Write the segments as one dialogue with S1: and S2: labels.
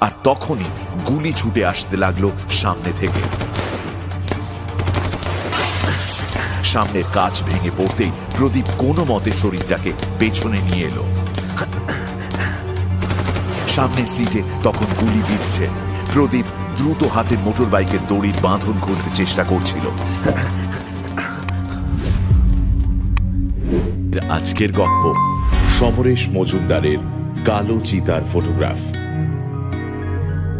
S1: আর তখনই গুলি ছুটে আসতে লাগল সামনে থেকে। সামনের কাজ ভেঙে পড়তেই প্রদীপ কোনো মতে শরীরটাকে পেছনে নিয়ে এলো। সামনের সিটে তখন গুলি বিঁধছে। প্রদীপ দ্রুত হাতে মোটর বাইকের দড়ির বাঁধন খুলতে চেষ্টা করছিল। আজকের গল্প সমরেশ মজুমদারের কালো চিতার photograph.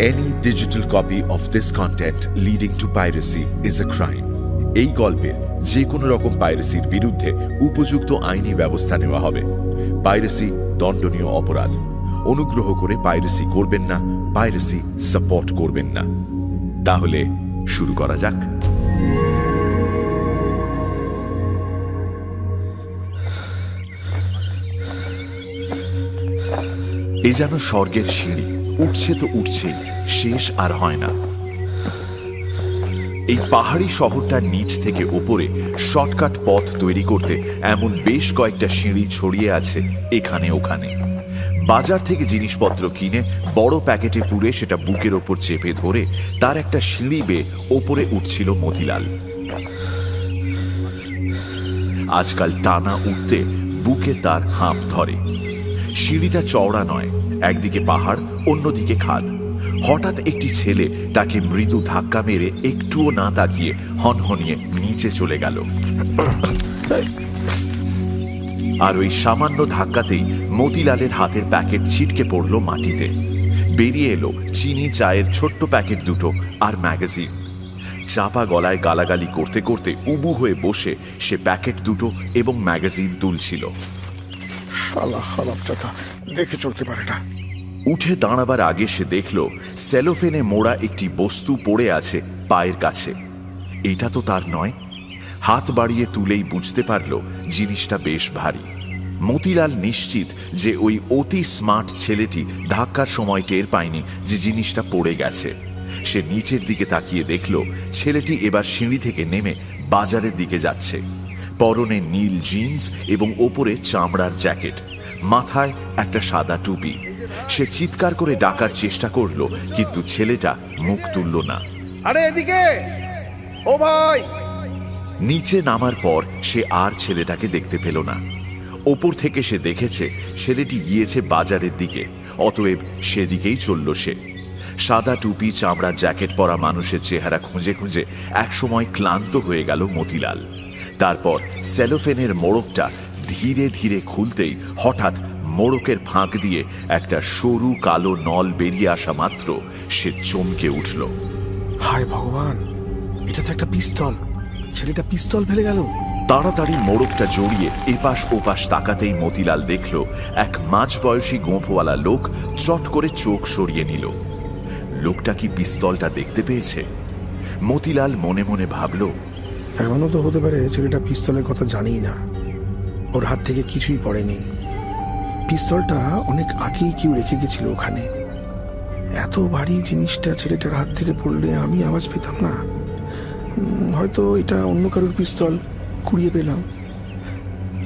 S1: Any digital copy of this content leading to piracy is a crime. এই গল্পের যে কোনো রকম পাইরেসির বিরুদ্ধে উপযুক্ত আইনি ব্যবস্থা নেওয়া হবে। পাইরেসি দণ্ডনীয় অপরাধ। অনুগ্রহ করে পাইরেসি করবেন না পাইরেসি সাপোর্ট করবেন না। তাহলে শুরু করা যাক। এ যেন স্বর্গের সিঁড়ি। উঠছে তো উঠছেই। শেষ আর হয় না। এই পাহাড়ি শহরটার নিচ থেকে ওপরে শর্টকাট পথ তৈরি করতে এমন বেশ কয়েকটা সিঁড়ি ছড়িয়ে আছে এখানে ওখানে। বাজার থেকে জিনিসপত্র কিনে বড় প্যাকেটে পুরে সেটা বুকের ওপর চেপে ধরে তার একটা সিঁড়ি বেয়ে ওপরে উঠছিল মতিলাল। আজকাল টানা উঠতে বুকে তার হাঁপ ধরে। সিঁড়িটা চওড়া নয়, একদিকে পাহাড়, অন্যদিকে খাদ। হঠাৎ একটি ছেলে তাকে মৃদু ধাক্কা মেরে একটুও না তাকিয়ে হনহনিয়ে নিচে চলে গেল। আর ওই সামান্য ধাক্কাতেই মতিলালের হাতের প্যাকেট ছিটকে পড়ল মাটিতে। বেরিয়ে এলো চিনি চায়ের ছোট্ট প্যাকেট দুটো আর ম্যাগাজিন। চাপা গলায় গালাগালি করতে করতে উবু হয়ে বসে সে প্যাকেট দুটো এবং ম্যাগাজিন তুলছিল।
S2: দেখে চলতে পারে না।
S1: উঠে দাঁড়াবার আগে সে দেখল সেলোফেনে মোড়া একটি বস্তু পড়ে আছে পায়ের কাছে। এটা তো তার নয়। হাত বাড়িয়ে তুলেই বুঝতে পারল জিনিসটা বেশ ভারী। মতিলাল নিশ্চিত যে ওই অতি স্মার্ট ছেলেটি ধাক্কার সময় টের পায়নি যে জিনিসটা পড়ে গেছে। সে নিচের দিকে তাকিয়ে দেখল ছেলেটি এবার সিঁড়ি থেকে নেমে বাজারের দিকে যাচ্ছে। পরনে নীল জিন্স এবং ওপরে চামড়ার জ্যাকেট। মাথায় একটা সাদা টুপি। সে চিৎকার করে ডাকার চেষ্টা করল কিন্তু ছেলেটা মুখ তুলল না।
S2: আরে এদিকে! ও ভাই!
S1: নিচে নামার পর সে আর ছেলেটাকে দেখতে পেল না। ওপর থেকে সে দেখেছে ছেলেটি গিয়েছে বাজারের দিকে অতএব সেদিকেই চলল সে। সাদা টুপি চামড়ার জ্যাকেট পরা মানুষের চেহারা খুঁজে খুঁজে একসময় ক্লান্ত হয়ে গেল মতিলাল। তারপর সেলোফেনের মোড়কটা ধীরে ধীরে খুলতেই হঠাৎ মোড়কের ফাঁক দিয়ে একটা সরু কালো নল বেরিয়ে আসা মাত্র সে চমকে উঠল।
S2: হায় ভগবান এটা তো একটা পিস্তল। ছেলেটা পিস্তল ফেলে গেল।
S1: তাড়াতাড়ি মোড়কটা জড়িয়ে এপাশ ওপাশ তাকাতেই মতিলাল দেখল এক মাঝ বয়সী গোঁফওয়ালা লোক চট করে চোখ সরিয়ে নিল। লোকটা কি পিস্তলটা দেখতে পেয়েছে? মতিলাল মনে মনে ভাবল
S2: এমনও তো হতে পারে ছেলেটা পিস্তলের কথা জানেই না। ওর হাত থেকে কিছুই পড়েনি। পিস্তলটা অনেক আগেই কেউ রেখে গেছিল ওখানে। এত ভারী জিনিসটা ছেলেটার হাত থেকে পড়লে আমি আওয়াজ পেতাম না। হয়তো এটা অন্য কারোর পিস্তল, কুড়িয়ে পেলাম।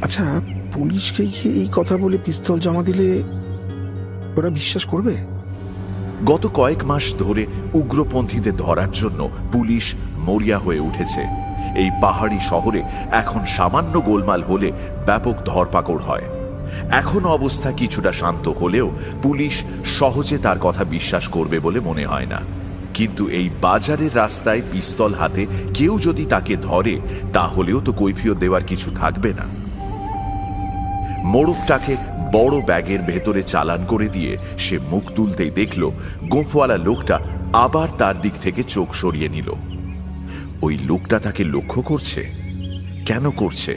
S2: আচ্ছা পুলিশকে গিয়ে এই কথা বলে পিস্তল জমা দিলে ওরা বিশ্বাস করবে?
S1: গত কয়েক মাস ধরে উগ্রপন্থীদের ধরার জন্য পুলিশ মরিয়া হয়ে উঠেছে। এই পাহাড়ি শহরে এখন সামান্য গোলমাল হলে ব্যাপক ধরপাকড় হয়। এখন অবস্থা কিছুটা শান্ত হলেও পুলিশ সহজে তার কথা বিশ্বাস করবে বলে মনে হয় না। কিন্তু এই বাজারের রাস্তায় পিস্তল হাতে কেউ যদি তাকে ধরে, তাহলেও তো কৈফিয়ত দেওয়ার কিছু থাকবে না। মোড়কটাকে বড় ব্যাগের ভেতরে চালান করে দিয়ে সে মুখ তুলতেই দেখল, গোঁফওয়ালা লোকটা আবার তার দিক থেকে চোখ সরিয়ে নিল। ওই লোকটা তাকে লক্ষ্য করছে? কেন করছে?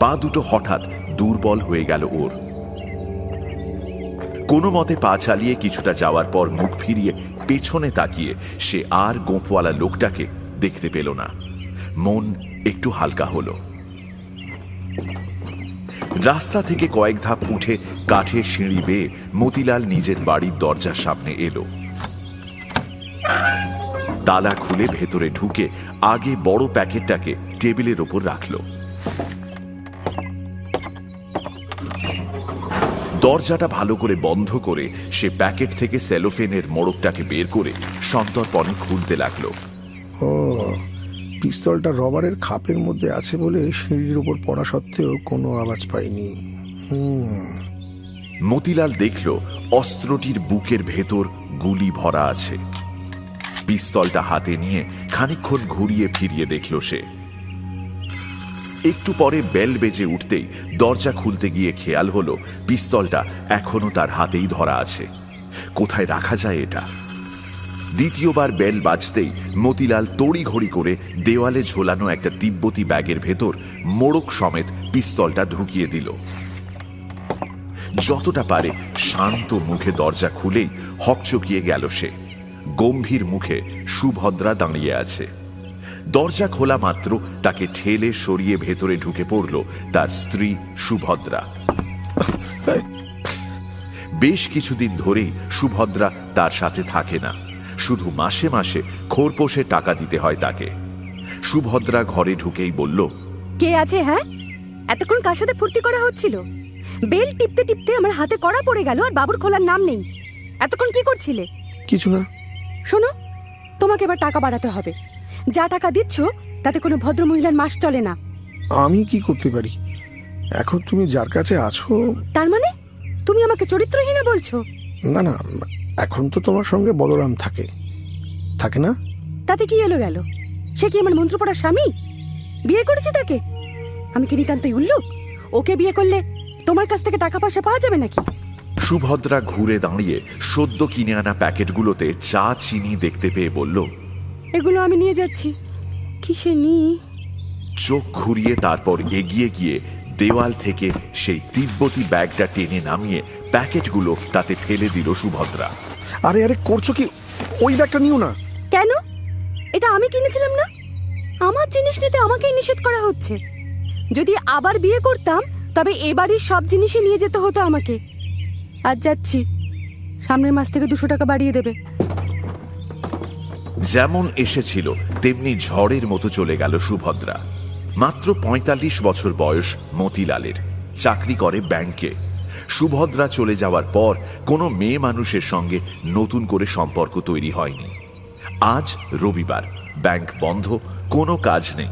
S1: পা দুটো হঠাৎ দুর্বল হয়ে গেল ওর। কোনো মতে পা চালিয়ে কিছুটা যাওয়ার পর মুখ ফিরিয়ে পেছনে তাকিয়ে সে আর গোঁফওয়ালা লোকটাকে দেখতে পেল না। মন একটু হালকা হলো। রাস্তা থেকে কয়েক ধাপ উঠে কাঠের সিঁড়ি বেয়ে মতিলাল নিজের বাড়ির দরজার সামনে এলো। তালা খুলে ভেতরে ঢুকে আগে বড় প্যাকেটটাকে টেবিলের ওপর রাখল। দরজাটা ভালো করে বন্ধ করে সে প্যাকেট থেকে সেলোফেনের মোড়কটাকে বের করে সন্তর্পণে খুলতে লাগল।
S2: ও পিস্তলটা রবারের খাপের মধ্যে আছে বলে সিঁড়ির উপর পড়া সত্ত্বেও কোনো আওয়াজ পাইনি।
S1: মতিলাল দেখল অস্ত্রটির বুকের ভেতর গুলি ভরা আছে। পিস্তলটা হাতে নিয়ে খানিকক্ষণ ঘুরিয়ে ফিরিয়ে দেখল সে। একটু পরে বেল বেজে উঠতেই দরজা খুলতে গিয়ে খেয়াল হলো, পিস্তলটা এখনও তার হাতেই ধরা আছে। কোথায় রাখা যায় এটা? দ্বিতীয়বার বেল বাজতেই মতিলাল তড়িঘড়ি করে দেওয়ালে ঝোলানো একটা তিব্বতী ব্যাগের ভেতর মোড়ক সমেত পিস্তলটা ঢুকিয়ে দিল। যতটা পারে শান্ত মুখে দরজা খুলেই হকচকিয়ে গেল সে। গম্ভীর মুখে সুভদ্রা দাঁড়িয়ে আছে। দরজা খোলা মাত্র তাকে ঠেলে সরিয়ে ভেতরে ঢুকে পড়ল তার স্ত্রী সুভদ্রা। বেশ কিছুদিন ধরেই সুভদ্রা তার সাথে থাকে না। শুধু মাসে মাসে খোরপোষে টাকা দিতে হয় তাকে। সুভদ্রা ঘরে ঢুকেই বলল
S3: কে আছে হ্যাঁ? এতক্ষণ কার সাথে ফুর্তি করা হচ্ছিল? বেল টিপতে টিপতে আমার হাতে কড়া পড়ে গেল আর বাবুর খোলার নাম নেই। এতক্ষণ কি করছিলে?
S2: কিছু না।
S3: শোনো তোমাকে এবার টাকা বাড়াতে হবে। যা টাকা দিচ্ছ তাতে কোনো ভদ্র মহিলার মাস চলে না।
S2: আমি কি করতে পারি? এখন তুমি যার কাছে আছো
S3: তার মানে? তুমি আমাকে চরিত্রহীনা বলছো?
S2: না না এখন তো তোমার সঙ্গে বলরাম থাকে। থাকে না?
S3: তাতে কি এলো গেল? সে কি আমার মন্ত্রপড়া স্বামী? বিয়ে করেছি তাকে? আমি কি নিতান্তই উল্লুক? ওকে বিয়ে করলে তোমার কাছ থেকে টাকা পয়সা পাওয়া যাবে নাকি?
S1: সুভদ্রা ঘুরে দাঁড়িয়ে সদ্য কিনে আনা প্যাকেটগুলোতে চা চিনি দেখতে পেয়ে বলল
S3: এগুলো আমি নিয়ে যাচ্ছি। কিসে নিই?
S1: চোখ ঘুরিয়ে তারপর এগিয়ে গিয়ে দেওয়াল থেকে সেই তিব্বতী ব্যাগটা টেনে নামিয়ে প্যাকেটগুলো তাতে ফেলে দিল সুভদ্রা।
S2: আরে আরে করছ কি? ওই ব্যাগটা নিও না।
S3: কেন? এটা আমি কিনেছিলাম না? আমার জিনিস নিতে আমাকেই নিষেধ করা হচ্ছে। যদি আবার বিয়ে করতাম তবে এ বাড়ির সব জিনিসই নিয়ে যেতে হতো আমাকে। আজ যাচ্ছি। সামনের মাস থেকে দুশো টাকা বাড়িয়ে দেবে।
S1: যেমন এসেছিল, তেমনি ঝড়ের মতো চলে গেল সুভদ্রা। মাত্র পঁয়তাল্লিশ বছর বয়স মতিলালের। চাকরি করে ব্যাংকে। সুভদ্রা চলে যাওয়ার পর কোনো মেয়ে মানুষের সঙ্গে নতুন করে সম্পর্ক তৈরি হয়নি। আজ রবিবার, ব্যাংক বন্ধ, কোনো কাজ নেই।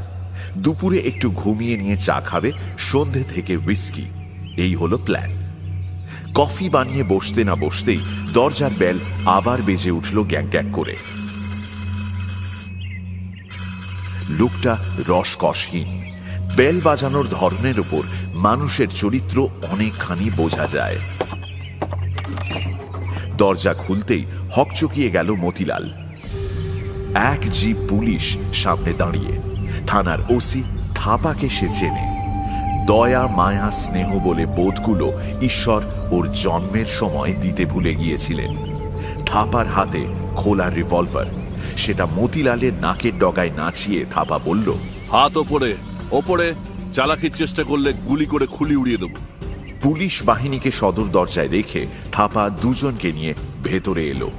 S1: দুপুরে একটু ঘুমিয়ে নিয়ে চা খাবে, সন্ধে থেকে হুইস্কি। এই হলো প্ল্যান। কফি বানিয়ে বসতে না বসতেই দরজার বেল আবার বেজে উঠল গ্যাং করে। লোকটা রসকসহীন। বেল বাজানোর ধরনের ওপর মানুষের চরিত্র অনেকখানি বোঝা যায়। দরজা খুলতেই হকচকিয়ে গেল মতিলাল। এক জিপ পুলিশ সামনে দাঁড়িয়ে। থানার ওসি থাপাকে সে চেনে। দয়া, মায়া, স্নেহ বলে বোধগুলো ঈশ্বর ওর জন্মের সময় দিতে ভুলে গিয়েছিলেন। থাপার হাতে খোলা রিভলভার। সেটা মতিলালের নাকের ডগায় নাচিয়ে থাপা বলল
S4: হাত ওপরে ওপরে চালাকির চেষ্টা করলে গুলি করে খুলি উড়িয়ে দেবো।
S1: পুলিশ বাহিনীকে সদর দরজায় রেখে থাপা দুজনকে নিয়ে ভেতরে এলো।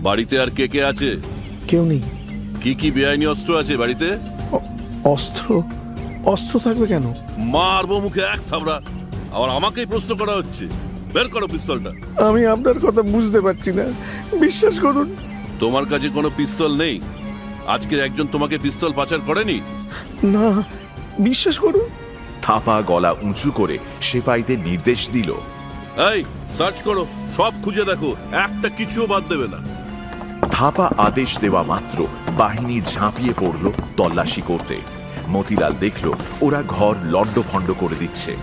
S4: বাড়িতে আর কে কে আছে?
S2: কেউ নেই।
S4: কি কি বেআইনি অস্ত্র আছে বাড়িতে?
S2: অস্ত্র? অস্ত্র থাকবে কেন?
S4: মারবো মুখে এক থাবড়া। আবার আমাকেই প্রশ্ন করা হচ্ছে। বের করো পিস্তলটা।
S2: আমি আপনার কথা বুঝতে পারছি না। বিশ্বাস করুন
S4: তোমার কাছে কোনো পিস্তল নেই? আজকে একজন তোমাকে পিস্তল পাচার করেনি?
S2: না বিশ্বাস করুন।
S1: থাপা গলা উঁচু করে সেপাইদের নির্দেশ দিল।
S4: এই সার্চ করো সব খুঁজে দেখো একটা কিছুও বাদ দেবে না।
S1: থাপা আদেশ দেওয়া মাত্র বাহিনী ঝাঁপিয়ে পড়ল তল্লাশি করতে। মতিলাল দেখল ওরা ঘর লণ্ডভণ্ড করে দিচ্ছে।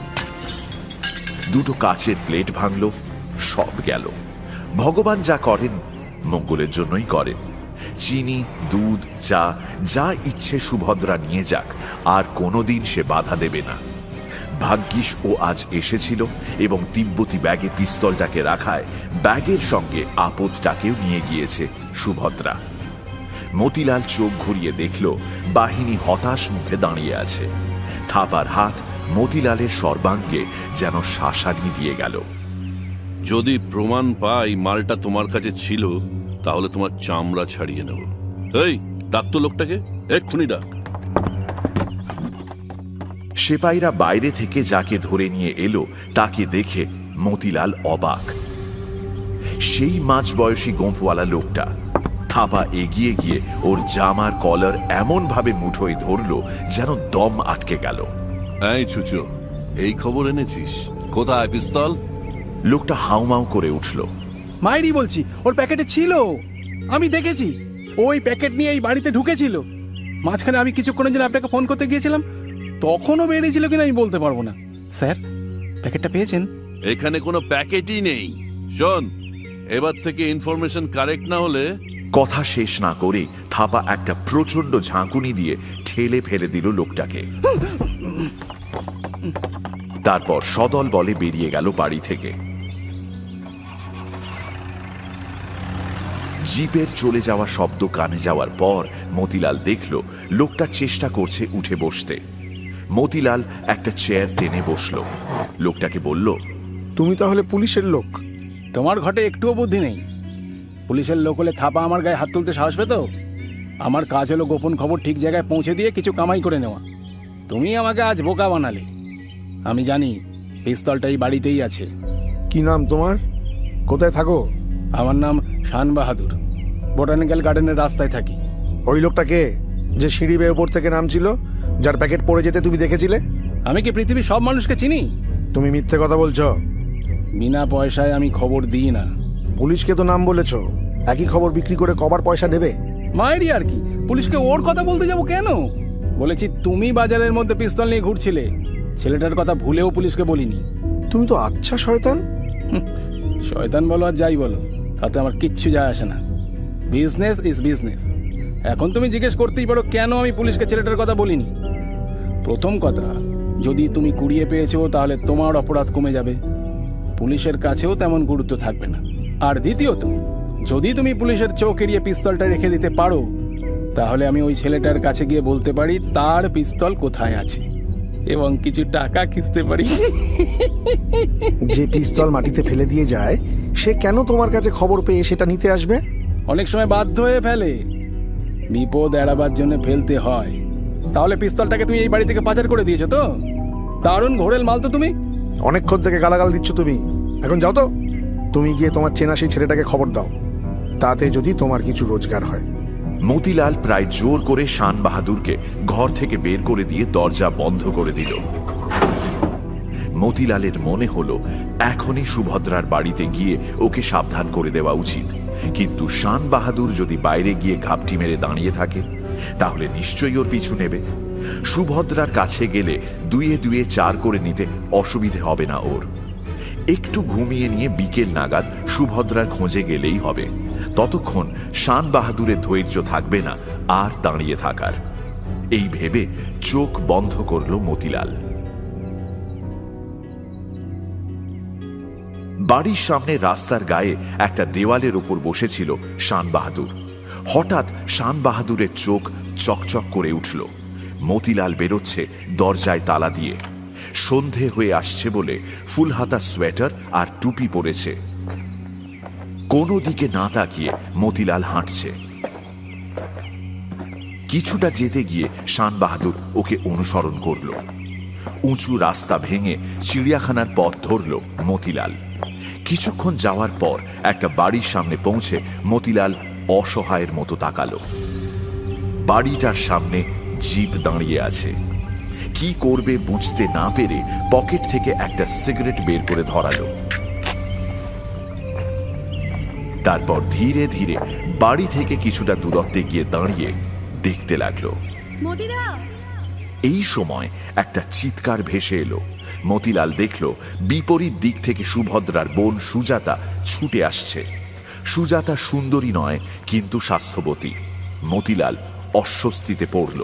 S1: দুটো কাচের প্লেট ভাঙল সব গেল। ভগবান যা করেন মঙ্গলের জন্যই করেন চিনি, দুধ, চা, যা ইচ্ছে সুভদ্রা নিয়ে যাক, আর কোনোদিন সে বাধা দেবে না। ভাগ্যিস ও আজ এসেছিল এবং তিব্বতী ব্যাগে পিস্তলটাকে রাখায় ব্যাগের সঙ্গে আপদটাকেও নিয়ে গিয়েছে সুভদ্রা। মতিলাল চোখ ঘুরিয়ে দেখল, বাহিনী হতাশ মুখে দাঁড়িয়ে আছে। থাপার হাত মতিলালের সর্বাঙ্গে যেন শাসানি দিয়ে গেল।
S4: যদি প্রমাণ পাই মালটা তোমার কাছে ছিল তাহলে তোমার চামড়া ছাড়িয়ে নেব। এই ডাক তো লোকটাকে। এক্ষুনি ডাক।
S1: সেপাইরা বাইরে থেকে যাকে ধরে নিয়ে এলো তাকে দেখে মতিলাল অবাক। সেই মাঝ বয়সী গোঁফওয়ালা লোকটা থাপা এগিয়ে গিয়ে ওর জামার কলার এমন ভাবে মুঠোয় ধরলো যেন দম আটকে গেল।
S4: এই ছুচো এই খবর এনেছিস? কোথায় পিস্তল?
S1: লোকটা হাউমাউ করে উঠল।
S5: মায়েরই বলছি ওর প্যাকেটে ছিল। আমি দেখেছি ওই প্যাকেট নিয়ে এই বাড়িতে ঢুকেছিল। মাঝখানে আমি কিছুক্ষণের জন্য আপনাকে ফোন করতে গিয়েছিলাম তখনও বেরিয়েছিল কিনা আমি বলতে পারব না। স্যার প্যাকেটটা পেয়েছেন?
S4: এখানে কোনো প্যাকেটই নেই। শোন এবার থেকে ইনফরমেশন কারেক্ট না হলে
S1: কথা শেষ না করে থাপা একটা প্রচণ্ড ঝাঁকুনি দিয়ে ঠেলে ফেলে দিল লোকটাকে। তারপর সদল বলে বেরিয়ে গেল বাড়ি থেকে। জিপের চলে যাওয়া শব্দ কানে যাওয়ার পর মতিলাল দেখল লোকটা চেষ্টা করছে উঠে বসতে। মতিলাল একটা চেয়ার টেনে বসল। লোকটাকে বলল
S2: তুমি তাহলে পুলিশের লোক।
S5: তোমার ঘটে একটুও বুদ্ধি নেই। পুলিশের লোক হলে থাপা আমার গায়ে হাত তুলতে সাহস পেত? আমার কাজ হলো গোপন খবর ঠিক জায়গায় পৌঁছে দিয়ে কিছু কামাই করে নেওয়া। তুমি আমাকে আজ বোকা বানালে। আমি জানি পিস্তলটা এই বাড়িতেই আছে।
S2: কি নাম তোমার? কোথায় থাকো?
S5: আমার নাম শান বাহাদুর। বোটানিক্যাল গার্ডেনের রাস্তায় থাকি।
S2: ওই লোকটা কে? যে সিঁড়ি বেয়ে ওপর থেকে নামছিল যার প্যাকেট পড়ে যেতে তুমি দেখেছিলে?
S5: আমি কি পৃথিবীর সব মানুষকে চিনি?
S2: তুমি মিথ্যে কথা বলছো।
S5: বিনা পয়সায় আমি খবর দিই না।
S2: পুলিশকে তো নাম বলেছ। একই খবর বিক্রি করে কবার পয়সা দেবে?
S5: মায়েরই আর কি? পুলিশকে ওর কথা বলতে যাব কেন? বলেছি তুমি বাজারের মধ্যে পিস্তল নিয়ে ঘুরছিলে। ছেলেটার কথা ভুলেও পুলিশকে বলিনি।
S2: তুমি তো আচ্ছা শয়তান।
S5: শয়তান বলো আর যাই বলো। তাতে আমার কিচ্ছু যায় আসে না। বিজনেস ইজ বিজনেস এখন তুমি জিজ্ঞেস করতেই পারো, কেন আমি পুলিশকে ছেলেটার কথা বলিনি? প্রথম কথা, যদি তুমি কুড়িয়ে পেয়েছ, তাহলে তোমার অপরাধ কমে যাবে। পুলিশের কাছেও তেমন গুরুত্ব থাকবে না। আর দ্বিতীয়ত, যদি তুমি পুলিশের চোখ এড়িয়ে পিস্তলটা রেখে দিতে পারো, তাহলে আমি ওই ছেলেটার কাছে গিয়ে বলতে পারি, তার পিস্তল কোথায় আছে? এবং কিছু টাকা খিস্তে পারি।
S2: যে পিস্তল মাটিতে ফেলে দিয়ে যায় সে কেন তোমার কাছে খবর পেয়ে সেটা নিতে আসবে?
S5: অনেক সময় বাধ্য হয়ে ফেলে। বিপদ এড়াবার জন্য ফেলতে হয়। তাহলে পিস্তলটাকে তুমি এই বাড়ি থেকে পাচার করে দিয়েছ তো? দারুণ ঘোরেল মাল তো তুমি।
S2: অনেকক্ষণ থেকে গালাগাল দিচ্ছ তুমি। এখন যাও তো। তুমি গিয়ে তোমার চেনা সেই ছেলেটাকে খবর দাও। তাতে যদি তোমার কিছু রোজগার হয়।
S1: মতিলাল প্রায় জোর করে শান বাহাদুরকে ঘর থেকে বের করে দিয়ে দরজা বন্ধ করে দিল। মতিলালের মনে হলো, এখনই সুভদ্রার বাড়িতে গিয়ে ওকে সাবধান করে দেওয়া উচিত। কিন্তু শান বাহাদুর যদি বাইরে গিয়ে ঘাপটি মেরে দাঁড়িয়ে থাকে, তাহলে নিশ্চয়ই ওর পিছু নেবে। সুভদ্রার কাছে গেলে দুয়ে দুয়ে চার করে নিতে অসুবিধে হবে না ওর। একটু ঘুমিয়ে নিয়ে বিকেল নাগাদ সুভদ্রার খোঁজে গেলেই হবে। ততক্ষণ শান বাহাদুরের ধৈর্য থাকবে না আর দাঁড়িয়ে থাকার। এই ভেবে চোখ বন্ধ করল মতিলাল। বাড়ির সামনে রাস্তার গায়ে একটা দেওয়ালের ওপর বসেছিল শান বাহাদুর। হঠাৎ শান বাহাদুরের চোখ চকচক করে উঠল। মতিলাল বেরোচ্ছে দরজায় তালা দিয়ে। সন্ধে হয়ে আসছে বলে ফুলহাতা সোয়েটার আর টুপি পরেছে। কোনো দিকে না তাকিয়ে মতিলাল হাঁটছে। কিছুটা যেতে গিয়ে শান বাহাদুর ওকে অনুসরণ করল। উঁচু রাস্তা ভেঙে চিড়িয়াখানার পথ ধরল মতিলাল। কিছুক্ষণ যাওয়ার পর একটা বাড়ির সামনে পৌঁছে মতিলাল অসহায়ের মতো তাকালো। বাড়িটার সামনে জিপ দাঁড়িয়ে আছে। কি করবে বুঝতে না পেরে পকেট থেকে একটা সিগারেট বের করে ধরালো। তারপর ধীরে ধীরে বাড়ি থেকে কিছুটা দূরত্বে গিয়ে দাঁড়িয়ে দেখতে লাগল। এই সময় একটা চিৎকার ভেসে এলো। মতিলাল দেখল বিপরীত দিক থেকে সুভদ্রার বোন সুজাতা ছুটে আসছে। সুজাতা সুন্দরী নয় কিন্তু স্বাস্থ্যবতী। মতিলাল অস্বস্তিতে পড়ল।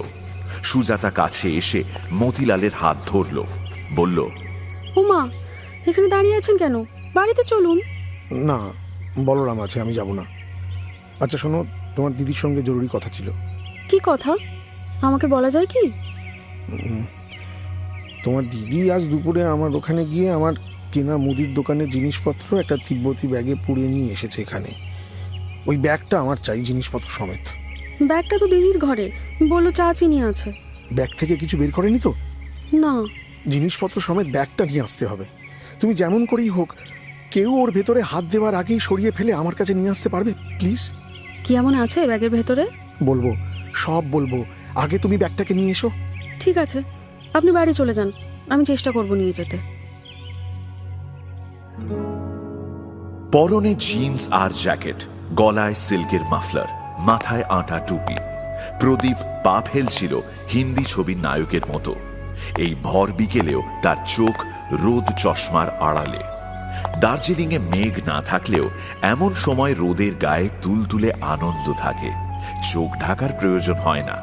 S1: সুজাতা কাছে এসে মতিলালের হাত ধরল। বলল
S3: উমা এখানে দাঁড়িয়ে আছেন কেন? বাড়িতে চলুন।
S2: না বলরাম আছে আমি যাব না। আচ্ছা শোনো তোমার দিদির সঙ্গে জরুরি কথা ছিল।
S3: কি কথা? আমাকে বলা যায় কি?
S2: তোমার দিদি আজ দুপুরে আমার ওখানে গিয়ে আমার কেনা মুদির দোকানের জিনিসপত্র একটা তিব্বতী ব্যাগে পুড়ে নিয়ে এসেছে এখানে। ওই ব্যাগটা আমার চাই জিনিসপত্র সমেত।
S3: ব্যাগটা তো দিদির ঘরে। বলল চা চিনি আছে।
S2: ব্যাগ থেকে কিছু বের করেনি তো?
S3: না।
S2: জিনিসপত্র সমেত ব্যাগটা নিয়ে আসতে হবে। তুমি যেমন করেই হোক কেউ ওর ভেতরে হাত দেওয়ার আগেই সরিয়ে ফেলে আমার কাছে নিয়ে আসতে পারবে প্লিজ?
S3: কি এমন আছে ব্যাগের ভেতরে?
S2: বলব সব বলব। আগে তুমি ব্যাগটাকে নিয়ে এসো।
S3: ঠিক আছে, আপনি বাড়ি চলে যান। আমি চেষ্টা করব নিয়ে যেতে।
S1: পরনে জিন্স আর জ্যাকেট, গলায় সিল্কের মাফলার, মাথায় আটা টুপি। প্রদীপ পা ফেলছিল হিন্দি ছবির নায়কের মতো। এই ভর বিকেলেও তার চোখ রোদ চশমার আড়ালে। দার্জিলিংয়ে মেঘ না থাকলেও এমন সময় রোদের গায়ে তুলতুলে আনন্দ থাকে। চোখ ঢাকার প্রয়োজন হয় না।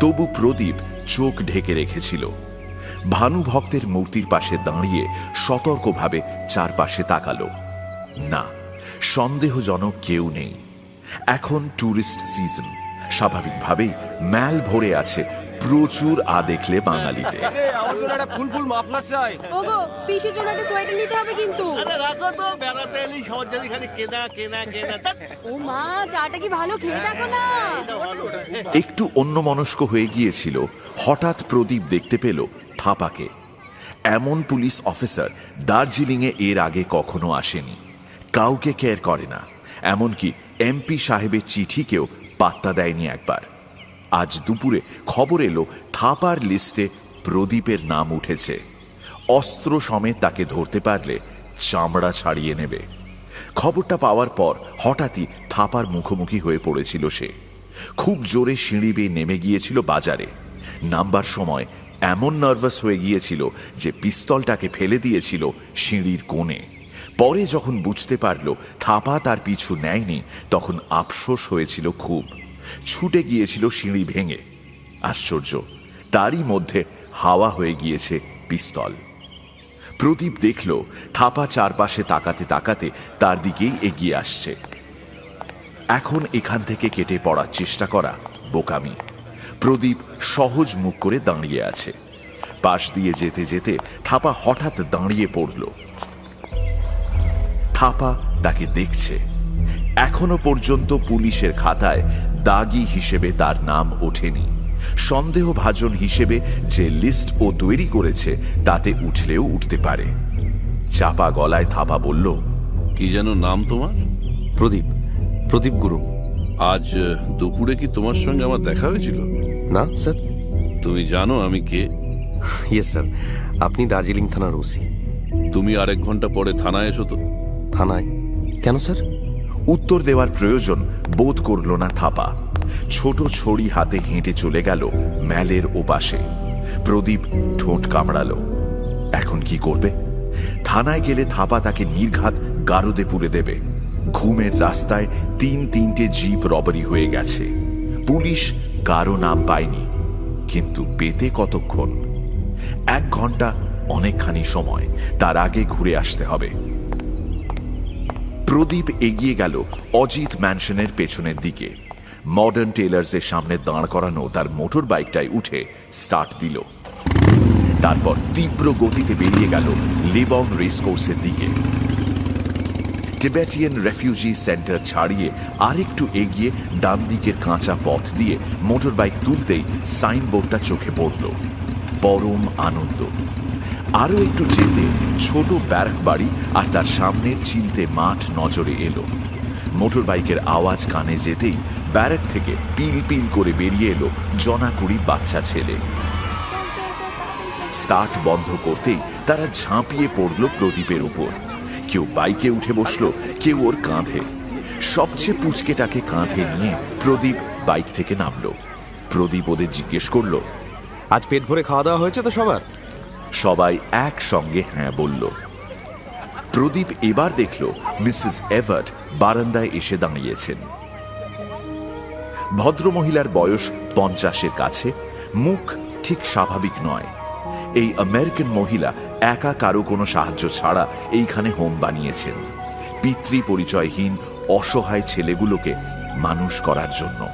S1: তবু প্রদীপ চোখ ঢেকে রেখেছিল। ভানু ভক্তের মূর্তির পাশে দাঁড়িয়ে সতর্কভাবে চারপাশে তাকালো। না সন্দেহজনক কেউ নেই। এখন ট্যুরিস্ট সিজন। স্বাভাবিকভাবেই ম্যাল ভরে আছে প্রচুর আ দেখলে বাঙালিতে।
S6: একটু
S1: অন্যমনস্ক হয়ে গিয়েছিল হঠাৎ প্রদীপ দেখতে পেল থাপাকে। এমন পুলিশ অফিসার দার্জিলিংয়ে এর আগে কখনো আসেনি। কাউকে কেয়ার করে না। এমনকি এমপি সাহেবের চিঠিকেও পাত্তা দেয়নি একবার। আজ দুপুরে খবর এলো, থাপার লিস্টে প্রদীপের নাম উঠেছে। অস্ত্র সমেত তাকে ধরতে পারলে চামড়া ছাড়িয়ে নেবে। খবরটা পাওয়ার পর হঠাৎই থাপার মুখোমুখি হয়ে পড়েছিল সে। খুব জোরে সিঁড়ি বেয়ে নেমে গিয়েছিল বাজারে। নামবার সময় এমন নার্ভাস হয়ে গিয়েছিল যে পিস্তলটাকে ফেলে দিয়েছিল সিঁড়ির কোণে। পরে যখন বুঝতে পারল থাপা তার পিছু নেয়নি, তখন আফসোস হয়েছিল খুব। ছুটে গিয়েছিল সিঁড়ি ভেঙে। আশ্চর্য, তারই মধ্যে হাওয়া হয়ে গিয়েছে পিস্তল। প্রদীপ দেখল থাপা চারপাশে তাকাতে তাকাতে তার দিকেই এগিয়ে আসছে। এখন এখান থেকে কেটে পড়ার চেষ্টা করা, বোকামি। প্রদীপ সহজ মুখ করে দাঁড়িয়ে আছে। পাশ দিয়ে যেতে যেতে থাপা হঠাৎ দাঁড়িয়ে পড়ল। থাপা তাকে দেখছে। এখনও পর্যন্ত পুলিশের খাতায় দাগি হিসেবে তার নাম ওঠেনি। সন্দেহভাজন হিসেবে যে লিস্ট ও তৈরি করেছে তাতে উঠলেও উঠতে পারে। চাপা গলায় থাপা বলল
S4: কি যেন নাম তোমার?
S6: প্রদীপ প্রদীপ গুরু।
S4: আজ দুপুরে কি তোমার সঙ্গে আমার দেখা হয়েছিল?
S6: না স্যার?
S4: তুমি জানো আমি কে?
S6: Yes sir. আপনি দার্জিলিং থানার ওসি।
S4: তুমি আরেক ঘণ্টা পরে থানায় এসো তো।
S6: থানায়? কেন স্যার?
S1: উত্তর দেওয়ার প্রয়োজন বোধ করল না থাপা। ছোট ছড়ি হাতে হেঁটে চলে গেল ম্যালের ওপাশে। প্রদীপ ঠোঁট কামড়ালো। এখন কি করবে? থানায় গেলে থাপা তাকে নির্ঘাত গারদে পুরে দেবে। ঘুমের রাস্তায় তিন তিনটে জিপ রবারি হয়ে গেছে। পুলিশ কারও নাম পায়নি কিন্তু পেতে কতক্ষণ? এক ঘণ্টা অনেকখানি সময়, তার আগে ঘুরে আসতে হবে। প্রদীপ এগিয়ে গেল অজিত ম্যানশনের পেছনের দিকে। মডার্ন টেলার্সের সামনে দাঁড় করানো তার মোটর বাইকটায় উঠে স্টার্ট দিল। তারপর তীব্র গতিতে বেরিয়ে গেল লিবং রেসকোর্সের দিকে। টিবেটিয়ান রেফিউজি সেন্টার ছাড়িয়ে আরেকটু এগিয়ে ডান দিকের কাঁচা পথ দিয়ে মোটর বাইক তুলতেই সাইনবোর্ডটা চোখে পড়ল। পরম আনন্দ। আরও একটু যেতে ছোট ব্যারাক বাড়ি আর তার সামনের চিলতে মাঠ নজরে এলো। মোটর বাইকের আওয়াজ কানে যেতেই ব্যারাক থেকে পিল পিল করে বেরিয়ে এলো জনাকুড়ি বাচ্চা ছেলে। স্টার্ট বন্ধ করতেই তারা ঝাঁপিয়ে পড়ল প্রদীপের উপর। কেউ বাইকে উঠে বসল কেউ ওর কাঁধে। সবচেয়ে পুচকেটাকে কাঁধে নিয়ে প্রদীপ বাইক থেকে নামলো। প্রদীপ ওদের জিজ্ঞেস করল
S6: আজ পেট ভরে খাওয়া দাওয়া হয়েছে তো সবার?
S1: সবাই একসঙ্গে হ্যাঁ বলল। প্রদীপ এবার দেখল মিসেস এভার্ট বারান্দায় এসে দাঁড়িয়েছেন। ভদ্রমহিলার বয়স পঞ্চাশের কাছে মুখ ঠিক স্বাভাবিক নয়। এই আমেরিকান মহিলা একা কারও কোনো সাহায্য ছাড়া এইখানে হোম বানিয়েছেন। পিতৃ পরিচয়হীন অসহায় ছেলেগুলোকে মানুষ করার জন্য।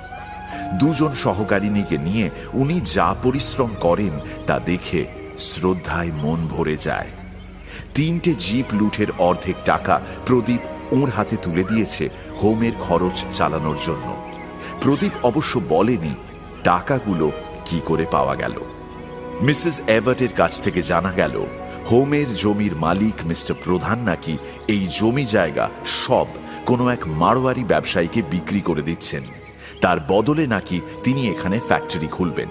S1: দুজন সহকারিণীকে নিয়ে উনি যা পরিশ্রম করেন তা দেখে শ্রদ্ধায় মন ভরে যায়। তিনটে জিপ লুঠের অর্ধেক টাকা প্রদীপ ওর হাতে তুলে দিয়েছে হোমের খরচ চালানোর জন্য। প্রদীপ অবশ্য বলেনি, টাকাগুলো কি করে পাওয়া গেল। মিসেস এভার্টের কাছ থেকে জানা গেল, হোমের জমির মালিক মিস্টার প্রধান নাকি এই জমি জায়গা সব কোনো এক মারোয়ারি ব্যবসায়ীকে বিক্রি করে দিচ্ছেন। তার বদলে নাকি তিনি এখানে ফ্যাক্টরি খুলবেন।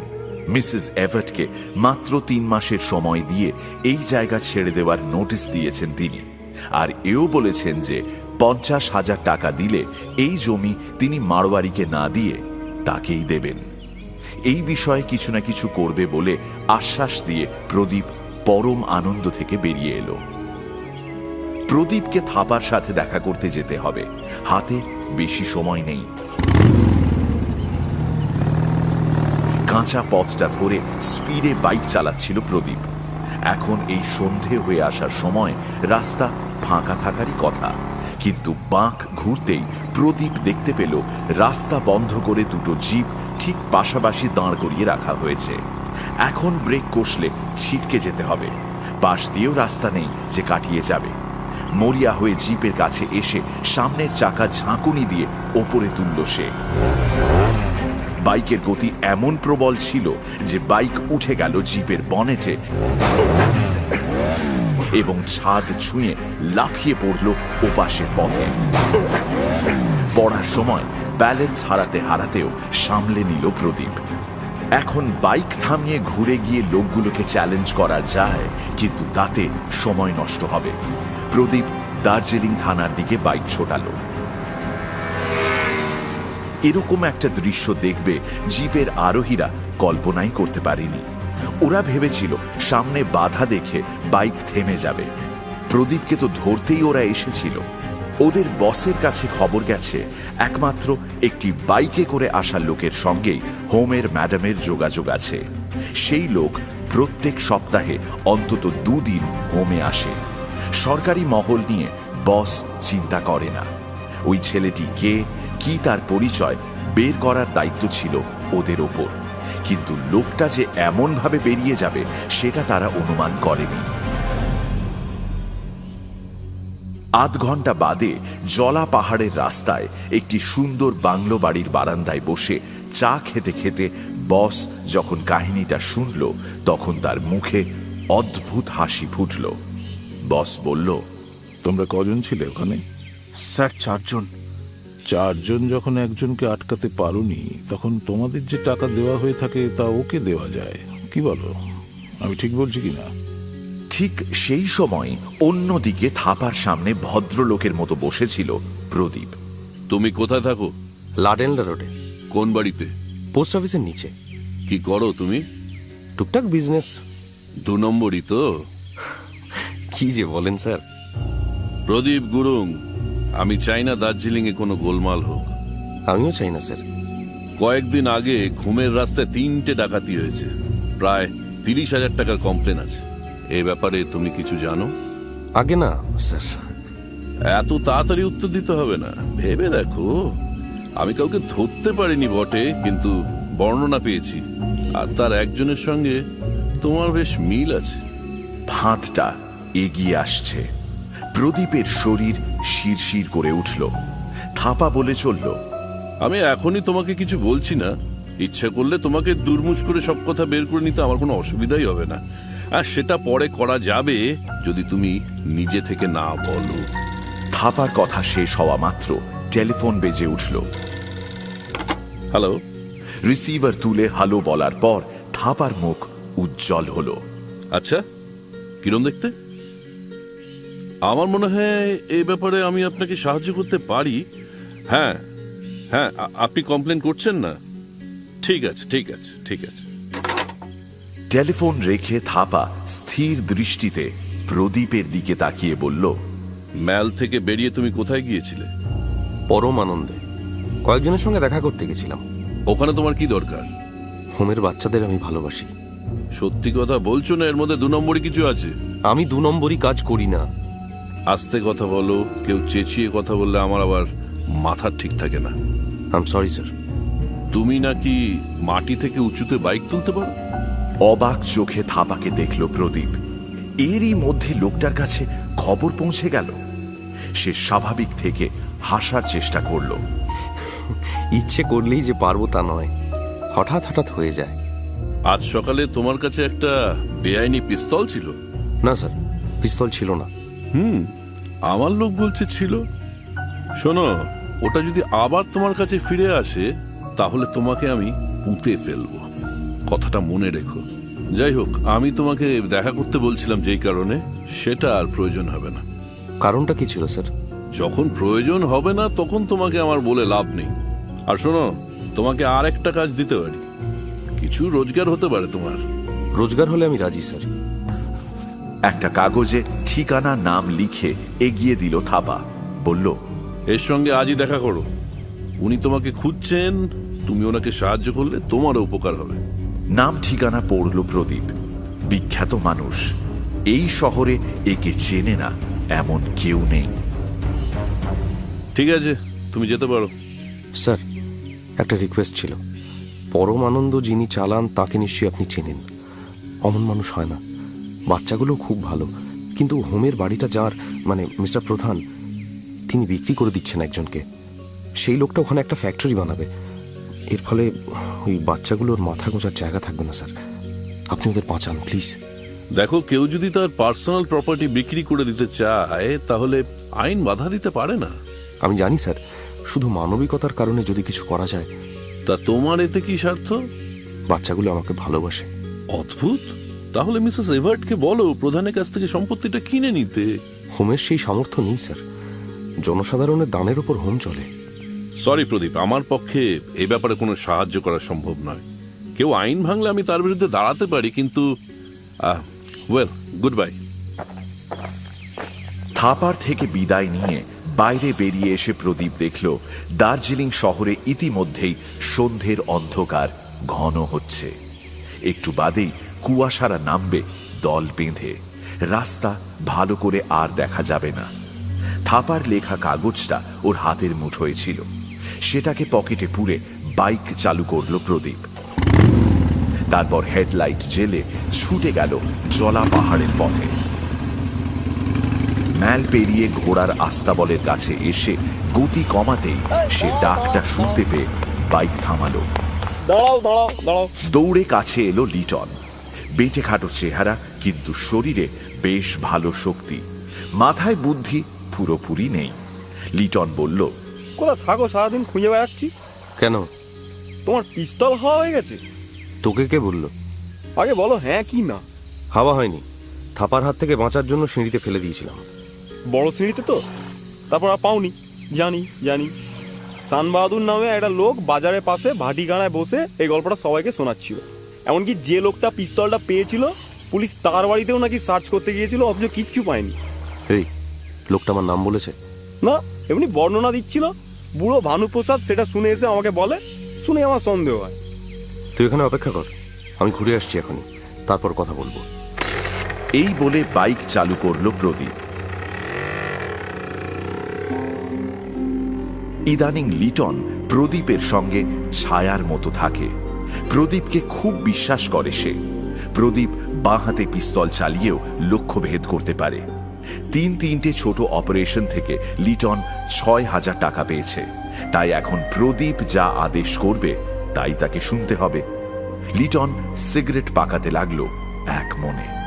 S1: মিসেস এভার্টকে মাত্র তিন মাসের সময় দিয়ে এই জায়গা ছেড়ে দেওয়ার নোটিশ দিয়েছেন তিনি। আর এও বলেছেন যে পঞ্চাশ হাজার টাকা দিলে এই জমি তিনি মারোয়ারিকে না দিয়ে তাকেই দেবেন। এই বিষয়ে কিছু না কিছু করবে বলে আশ্বাস দিয়ে প্রদীপ পরম আনন্দ থেকে বেরিয়ে এলো। প্রদীপকে থাপার সাথে দেখা করতে যেতে হবে। হাতে বেশি সময় নেই। কাঁচা পথটা ধরে স্পিডে বাইক চালাচ্ছিল প্রদীপ। এখন এই সন্ধে হয়ে আসার সময় রাস্তা ফাঁকা থাকারই কথা। কিন্তু বাঁক ঘুরতেই প্রদীপ দেখতে পেল রাস্তা বন্ধ করে দুটো জিপ ঠিক পাশাপাশি দাঁড় করিয়ে রাখা হয়েছে। এখন ব্রেক কষলে ছিটকে যেতে হবে। পাশ দিয়েও রাস্তা নেই যে কাটিয়ে যাবে। মরিয়া হয়ে জিপের কাছে এসে সামনের চাকা ঝাঁকুনি দিয়ে ওপরে তুলল সে। বাইকের গতি এমন প্রবল ছিল যে বাইক উঠে গেল জিপের বনেটে এবং ছাদ ছুঁয়ে লাফিয়ে পড়ল ওপাশের পথে। পড়ার সময় ব্যালেন্স হারাতে হারাতেও সামলে নিল প্রদীপ। এখন বাইক থামিয়ে ঘুরে গিয়ে লোকগুলোকে চ্যালেঞ্জ করা যায়, কিন্তু তাতে সময় নষ্ট হবে। প্রদীপ দার্জিলিং থানার দিকে বাইক ছোটালো। এরকম একটা দৃশ্য দেখবে জিপের আরোহীরা কল্পনাই করতে পারেনি। ওরা ভেবেছিল, সামনে বাধা দেখে বাইক থেমে যাবে। প্রদীপকে তো ধরতেই ওরা এসেছিল। ওদের বসের কাছে খবর গেছে, একমাত্র একটি বাইকে করে আসা লোকের সঙ্গেই হোমের ম্যাডামের যোগাযোগ আছে। সেই লোক প্রত্যেক সপ্তাহে অন্তত দুদিন হোমে আসে। সরকারি মহল নিয়ে বস চিন্তা করে না। ওই ছেলেটি কে, কি তার পরিচয় বের করার দায়িত্ব ছিল ওদের ওপর। কিন্তু লোকটা যে এমনভাবে বেরিয়ে যাবে, সেটা তারা অনুমান করেনি। আধ ঘণ্টা বাদে জলা পাহাড়ের রাস্তায় একটি সুন্দর বাংলো বাড়ির বারান্দায় বসে চা খেতে খেতে বস যখন কাহিনীটা শুনল তখন তার মুখে অদ্ভুত হাসি ফুটল। বস বলল
S7: তোমরা কজন ছিলে ওখানে?
S8: স্যার চারজন।
S7: চারজন যখন একজনকে আটকাতে পারোনি তখন তোমাদের যে টাকা দেওয়া হয়ে থাকে তা ওকে দেওয়া যায়। কি বলো? আমি ঠিক বলছি কি না
S1: ঠিক সেই সময় অন্যদিকে থাপার সামনে ভদ্রলোকের মতো বসেছিল প্রদীপ।
S4: তুমি কোথায় থাকো?
S6: লাডেনলা রোডে।
S4: কোন বাড়িতে?
S6: পোস্ট অফিসের নিচে।
S4: কি করো তুমি?
S6: টুকটাক বিজনেস।
S4: দু নম্বরই তো।
S6: কি যে বলেন স্যার।
S4: প্রদীপ গুরুং আমি চাই না দার্জিলিং এ কোনো গোলমাল হোক।
S6: আমিও চাই না স্যার।
S4: কয়েকদিন আগে ঘুমের রাস্তায় তিনটে ডাকাতি হয়েছে। প্রায় তিরিশ হাজার টাকার কমপ্লেন আছে। এ ব্যাপারে তুমি কিছু জানো?
S6: আগে না স্যার।
S4: এত তাড়াতাড়ি উত্তর দিতে হবে না। ভেবে দেখো। আমি কাউকে ধরতে পারিনি বটে কিন্তু বর্ণনা পেয়েছি। আর তার একজনের সঙ্গে তোমার বেশ মিল আছে।
S1: ফাঁদটা এগিয়ে আসছে। প্রদীপের শরীর শিরশির করে উঠল। থাপা বলে চলল
S4: আমি এখনই তোমাকে কিছু বলছি না। ইচ্ছে করলে তোমাকে দুর্মুষ করে সব কথা বের করে নিতে আমার কোনো অসুবিধাই হবে না। আর সেটা পরে করা যাবে যদি তুমি নিজে থেকে না বলো।
S1: থাপার কথা শেষ হওয়া মাত্র টেলিফোন বেজে উঠল।
S4: হ্যালো?
S1: রিসিভার তুলে হালো বলার পর থাপার মুখ উজ্জ্বল হলো।
S4: আচ্ছা কিরম দেখতে? আমার মনে হয় এই ব্যাপারে আমি আপনাকে সাহায্য করতে পারি। হ্যাঁ হ্যাঁ আপনি কমপ্লেন করছেন না? ঠিক আছে ঠিক আছে ঠিক আছে।
S1: টেলিফোন রেখে থাপা স্থির দৃষ্টিতে প্রদীপের দিকে তাকিয়ে বলল
S4: ম্যাল থেকে বেরিয়ে তুমি কোথায় গিয়েছিলে?
S6: পরম আনন্দে কয়েকজনের সঙ্গে দেখা করতে গেছিলাম।
S4: ওখানে তোমার কি দরকার?
S6: হোমের বাচ্চাদের আমি ভালোবাসি।
S4: সত্যি কথা বলছো না এর মধ্যে দু নম্বরই কিছু আছে?
S6: আমি দু নম্বরই কাজ করি না।
S4: আস্তে কথা বলো কেউ চেঁচিয়ে কথা বললে আমার আবার মাথা ঠিক থাকে না।
S6: আম সরি স্যার
S4: তুমি নাকি মাটি থেকে উঁচুতে বাইক তুলতে পারো?
S1: অবাক চোখে থাপাকে দেখল প্রদীপ। এরই মধ্যে লোকটার কাছে খবর পৌঁছে গেল। সে স্বাভাবিক থেকে হাসার চেষ্টা করল।
S6: ইচ্ছে করলেই যে পারব তা নয়। হঠাৎ হঠাৎ হয়ে যায়।
S4: আজ সকালে তোমার কাছে একটা বেআইনি পিস্তল ছিল।
S6: না স্যার পিস্তল ছিল না।
S4: হুম আমার লোক বলছে ছিল। শোনো ওটা যদি আবার তোমার কাছে ফিরে আসে তাহলে তোমাকে আমি পুঁতে ফেলব। কথাটা মনে রেখো। যাই হোক আমি তোমাকে দেখা করতে বলছিলাম যেই কারণে সেটা আর প্রয়োজন হবে না।
S6: কারণটা কি ছিল স্যার?
S4: যখন প্রয়োজন হবে না তখন তোমাকে আমার বলে লাভ নেই। আর শোনো তোমাকে আর একটা কাজ দিতে পারি। কিছু রোজগার হতে পারে তোমার।
S6: রোজগার হলে আমি রাজি স্যার।
S1: একটা কাগজে ঠিকানা নাম লিখে এগিয়ে দিল থাপা। বলল
S4: এর সঙ্গে আজই দেখা করো। উনি তোমাকে খুঁজছেন তুমি ওনাকে সাহায্য করলে তোমারও উপকার হবে।
S1: নাম ঠিকানা পড়ল প্রদীপ। বিখ্যাত মানুষ। এই শহরে একে চেনে না এমন কেউ নেই।
S4: ঠিক আছে তুমি যেতে পারো।
S6: স্যার একটা রিকোয়েস্ট ছিল। পরম আনন্দ যিনি চালান তাকে নিশ্চয়ই আপনি চেনেন। অমন মানুষ হয় না। বাচ্চাগুলো খুব ভালো। কিন্তু হোমের বাড়িটা যার মানে মিস্টার প্রধান তিনি বিক্রি করে দিচ্ছেন একজনকে। সেই লোকটা ওখানে একটা ফ্যাক্টরি বানাবে। এর ফলে ওই বাচ্চাগুলোর মাথা গোঁজার জায়গা থাকবে না স্যার। আপনি ওদের বাঁচান প্লিজ।
S4: দেখো কেউ যদি তার পার্সোনাল প্রপার্টি বিক্রি করে দিতে চায় তাহলে আইন বাধা দিতে পারে না।
S6: আমি জানি স্যার। শুধু মানবিকতার কারণে যদি কিছু করা যায়।
S4: তা তোমার এতে কি স্বার্থ?
S6: বাচ্চাগুলো আমাকে ভালোবাসে।
S4: অদ্ভুত! তাহলে মিসেস এভার্টকে বলো প্রধানের কাছ থেকে সম্পত্তিটা কিনে নিতে।
S6: হোমের সেই সামর্থ্য নেই স্যার। জনসাধারণের দানের ওপর হোম চলে।
S4: সরি প্রদীপ আমার পক্ষে এ ব্যাপারে কোনো সাহায্য করা সম্ভব নয়। কেউ আইন ভাঙলে আমি তার বিরুদ্ধে দাঁড়াতে পারি, কিন্তু ওয়েল গুড বাই
S1: থাপার থেকে বিদায় নিয়ে বাইরে বেরিয়ে এসে প্রদীপ দেখল, দার্জিলিং শহরে ইতিমধ্যেই সন্ধ্যের অন্ধকার ঘন হচ্ছে। একটু বাদেই কুয়াশারা নামবে দল বেঁধে। রাস্তা ভালো করে আর দেখা যাবে না। থাপার লেখা কাগজটা ওর হাতের মুঠোয় ছিল। সেটাকে পকেটে পুরে বাইক চালু করল প্রদীপ। তারপর হেডলাইট জেলে ছুটে গেল জলা পাহাড়ের পথে। ম্যাল পেরিয়ে ঘোড়ার আস্তাবলের কাছে এসে গতি কমাতেই সে ডাকটা শুনতে পেয়ে বাইক থামালো। দৌড়ে কাছে এলো লিটন। বেঁটে খাটো চেহারা কিন্তু শরীরে বেশ ভালো শক্তি। মাথায় বুদ্ধি পুরোপুরি নেই। লিটন বলল
S9: কোথা থাকো? সারাদিন খুঁজে বেড়াচ্ছি।
S6: কেন?
S9: তোমার পিস্তল হওয়া হয়ে গেছে?
S6: তোকে কে বলল?
S9: আগে বলো হ্যাঁ কি না?
S6: হাওয়া হয়নি। থাপার হাত থেকে বাঁচার জন্য সিঁড়িতে ফেলে দিয়েছিলাম।
S9: বড় সিঁড়িতে তো? তারপর আর পাওনি। জানি জানি। সানবাহাদুর নামে একটা লোক বাজারের পাশে ভাটিগানায় বসে এই গল্পটা সবাইকে শোনাচ্ছিল। এমনকি যে লোকটা পিস্তলটা পেয়েছিল পুলিশ তার বাড়িতেও নাকি সার্চ করতে গিয়েছিল অথচ কিচ্ছু পায়নি।
S6: এই লোকটা আমার নাম বলেছে?
S9: না এমনি বর্ণনা দিচ্ছিল। বুড়ো ভানুপ্রসাদ সেটা শুনে এসে আমাকে বলে, শুনে আমার সন্দেহ হয়।
S6: তুই এখানে অপেক্ষা কর, আমি ঘুরে আসছি এখনই, তারপর কথা বলব।
S1: এই বলে বাইক চালু করল প্রদীপ। ইদানিং লিটন প্রদীপের সঙ্গে ছায়ার মতো থাকে। প্রদীপকে খুব বিশ্বাস করে সে। প্রদীপ বাঁ হাতে পিস্তল চালিয়েও লক্ষ্য ভেদ করতে পারে। তিন তিনটে ছোট অপারেশন থেকে লিটন ছয় হাজার টাকা পেয়েছে। তাই এখন প্রদীপ যা আদেশ করবে, তাই তাকে শুনতে হবে। লিটন সিগারেট পাকাতে লাগল এক মনে।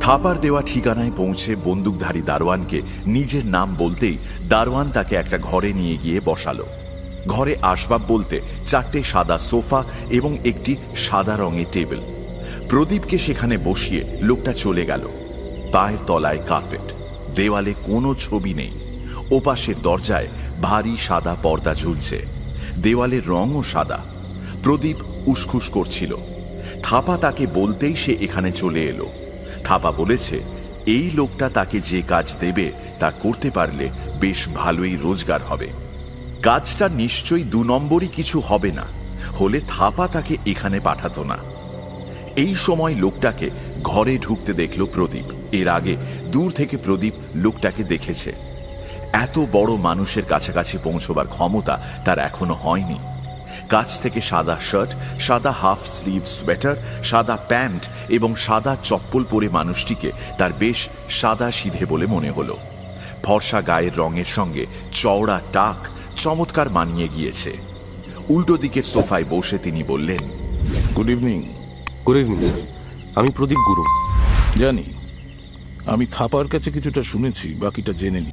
S1: থাপার দেওয়া ঠিকানায় পৌঁছে বন্দুকধারী দারোয়ানকে নিজের নাম বলতেই দারোয়ান তাকে একটা ঘরে নিয়ে গিয়ে বসালো। ঘরে আসবাব বলতে চারটে সাদা সোফা এবং একটি সাদা রঙের টেবিল। প্রদীপকে সেখানে বসিয়ে লোকটা চলে গেল। পায়ের তলায় কার্পেট, দেওয়ালে কোনো ছবি নেই। ওপাশের দরজায় ভারী সাদা পর্দা ঝুলছে, দেওয়ালের রঙও সাদা। প্রদীপ উসখুস করছিল। থাপা তাকে বলতেই সে এখানে চলে এলো। থাপা বলেছে, এই লোকটা তাকে যে কাজ দেবে তা করতে পারলে বেশ ভালোই রোজগার হবে। কাজটা নিশ্চয়ই দু নম্বরই কিছু হবে না, হলে থাপা তাকে এখানে পাঠাতো না। এই সময় লোকটাকে ঘরে ঢুকতে দেখল প্রদীপ। এর আগে দূর থেকে প্রদীপ লোকটাকে দেখেছে। এত বড় মানুষের কাছাকাছি পৌঁছবার ক্ষমতা তার এখনও হয়নি। কাছ থেকে সাদা শার্ট, সাদা হাফ স্লিভ সোয়েটার, সাদা প্যান্ট এবং সাদা চপ্পল পরে মানুষটিকে তার বেশ সাদা সিধে বলে মনে হলো। ফর্সা গায়ের রঙের সঙ্গে চওড়া টাক চমৎকার মানিয়ে গিয়েছে। উল্টো দিকের সোফায় বসে তিনি বললেন
S7: good evening
S6: good evening sir আমি প্রদীপ গুরু।
S7: জানি। আমি থাপার কাছে কিছুটা শুনেছি, বাকিটা জেনে নি।